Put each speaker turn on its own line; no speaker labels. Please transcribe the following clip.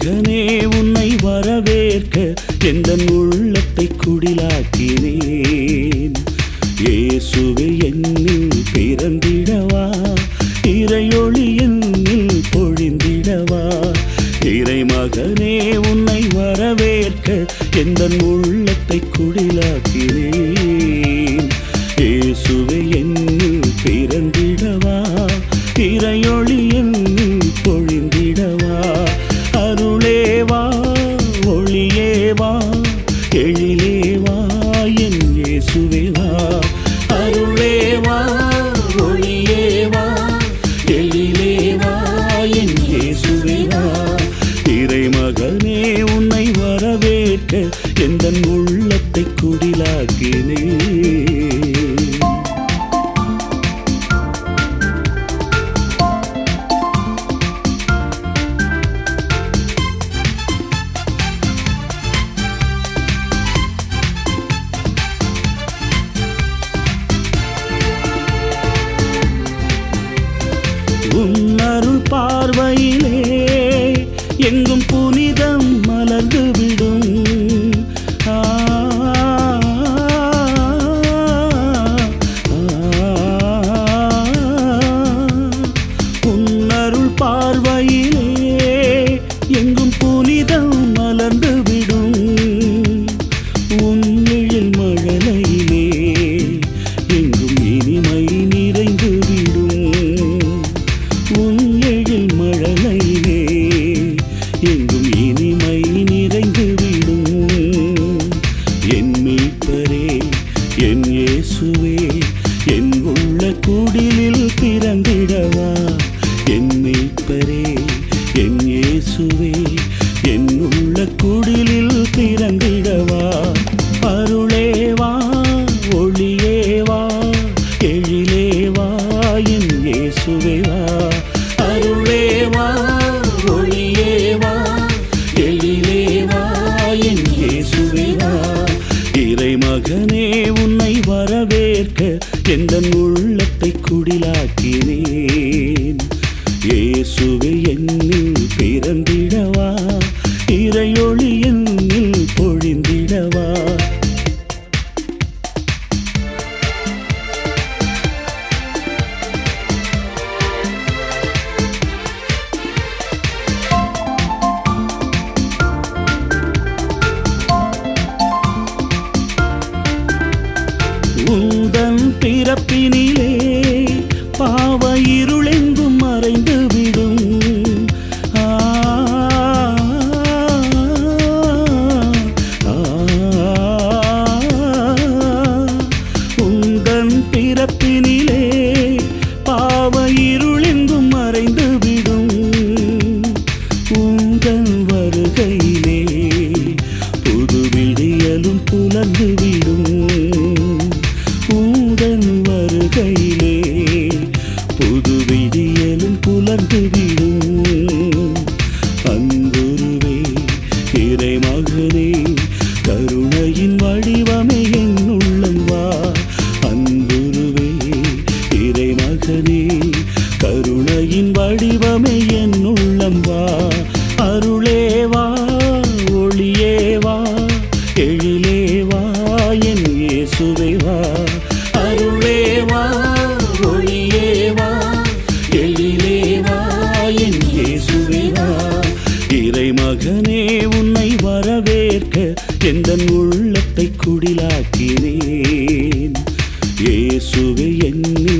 முருகனே உன்னை வரவேற்க எந்த உள்ளத்தை குடிலாக்கினேன். இயேசுவே என்னில் பிறந்திடவா? இறையொளி என்னில் பொழிந்திடவா? இறைமகனே உன்னை வரவேற்க எந்த உள்ளத்தை குடி வரவேற்க எந்த உள்ளத்தை குடிலாக்கினே உன்னருள் பார்வையிலே எங்கும் புனிதம் என் இயேசுவே என் உள்ள குடிலில் பிறந்திடவா? என் மீட்பரே என் இயேசுவே என் உள்ள குடிலில் பிறந்திடவா? அருளேவா ஒளியேவா எழிலேவா என் இயேசுவேவா மகனே உன்னை வரவேற்க எந்த உள்ளத்தை குடிலாக்கினேன். இயேசுவே என்னில் பிறந்த பிறப்பினிலே பாவ இருளெங்கும் மறைந்து விடும். ஆ, உந்தன் பிறப்பினிலே பாவ இருளெங்கும் மறைந்து விடும். வருகையிலே புது விடியலும் புலர்ந்து விடும். இறைமகனே கருணையின் வடிவமே என் உள்ளம் வா. அருளேவா ஒளியேவா எழிலேவா என் இயேசுவேவா அருளேவா ஒளியேவா எழிலேவா என் இயேசுவேவா இறைமகனே உன்னை வரவேற்க எந்த உள்ளத்தை குடிலாக்கினேன். இயேசுவே என்னில்